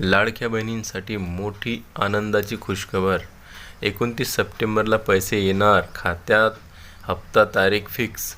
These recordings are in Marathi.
लाडक्या बहिणींसाठी मोठी आनंदाची खुशखबर. एकोणतीस सप्टेंबरला पैसे येणार खात्यात हप्ता तारीख फिक्स.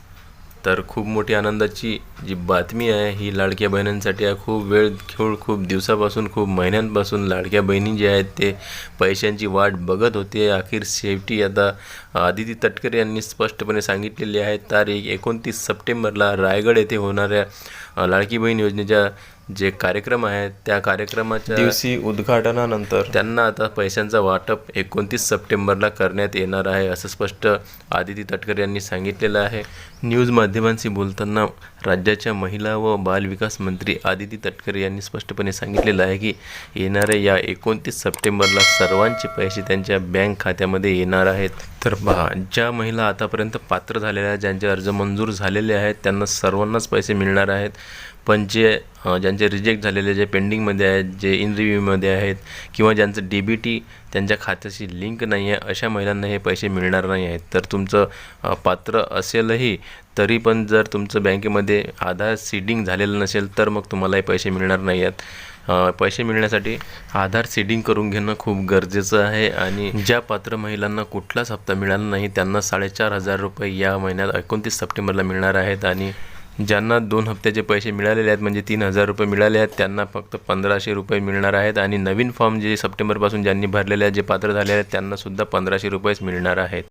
तर खूप मोठी आनंदाची जी बातमी आहे ही लाडक्या बहिणींसाठी आहे. खूप वेळ खेळ खूप दिवसापासून खूप महिन्यांपासून लाडक्या बहिणी जे आहेत ते पैशांची वाट बघत होते. अखेर शेवटी आता आदिती तटकरे यांनी स्पष्टपणे सांगितलेले आहे तारीख एकोणतीस सप्टेंबरला रायगड येथे होणाऱ्या लाडकी बहीण योजनेच्या जे कार्यक्रम आहेत त्या कार्यक्रमाच्या दिवशी उद्घाटनानंतर. त्यांना आता पैशांचं वाटप एकोणतीस सप्टेंबरला करण्यात येणार आहे असं स्पष्ट आदिती तटकरे यांनी सांगितलेलं आहे. न्यूज माध्यमांशी बोलताना राज्याच्या महिला व बालविकास मंत्री आदिती तटकरे यांनी स्पष्टपणे सांगितलेलं आहे की येणाऱ्या या एकोणतीस सप्टेंबरला सर्वांचे पैसे त्यांच्या बँक खात्यामध्ये येणार आहेत. तर पहा ज्या महिला आतापर्यंत पात्र झालेल्या आहेत ज्यांचे अर्ज मंजूर झालेले आहेत त्यांना सर्वांनाच पैसे मिळणार आहेत. पण जे ज्यांचे रिजेक्ट झालेले जे पेंडिंगमध्ये आहेत जे इन रिव्ह्यूमध्ये आहेत किंवा ज्यांचं डी बी टी त्यांच्या खात्याशी लिंक नाही आहे अशा महिलांना हे पैसे मिळणार नाही आहेत. तर तुमचं पात्र असेलही तरी पण जर तुमचं बँकेमध्ये आधार सीडिंग झालेलं नसेल तर मग तुम्हाला हे पैसे मिळणार नाही आहेत. पैसे मिळण्यासाठी आधार सीडिंग करून घेणं खूप गरजेचं आहे आणि ज्या पात्र महिलांना कुठलाच हप्ता मिळाला नाही त्यांना साडेचार हजार रुपये या महिन्यात एकोणतीस सप्टेंबरला मिळणार आहेत आणि ज्यांना दोन हप्त्याचे पैसे मिळालेले आहेत म्हणजे तीन हजार रुपये मिळाले आहेत त्यांना फक्त पंधराशे रुपये मिळणार आहेत आणि नवीन फॉर्म जे सप्टेंबरपासून ज्यांनी भरलेले आहेत जे पात्र झाले आहेत त्यांनासुद्धा पंधराशे रुपयेच मिळणार आहेत.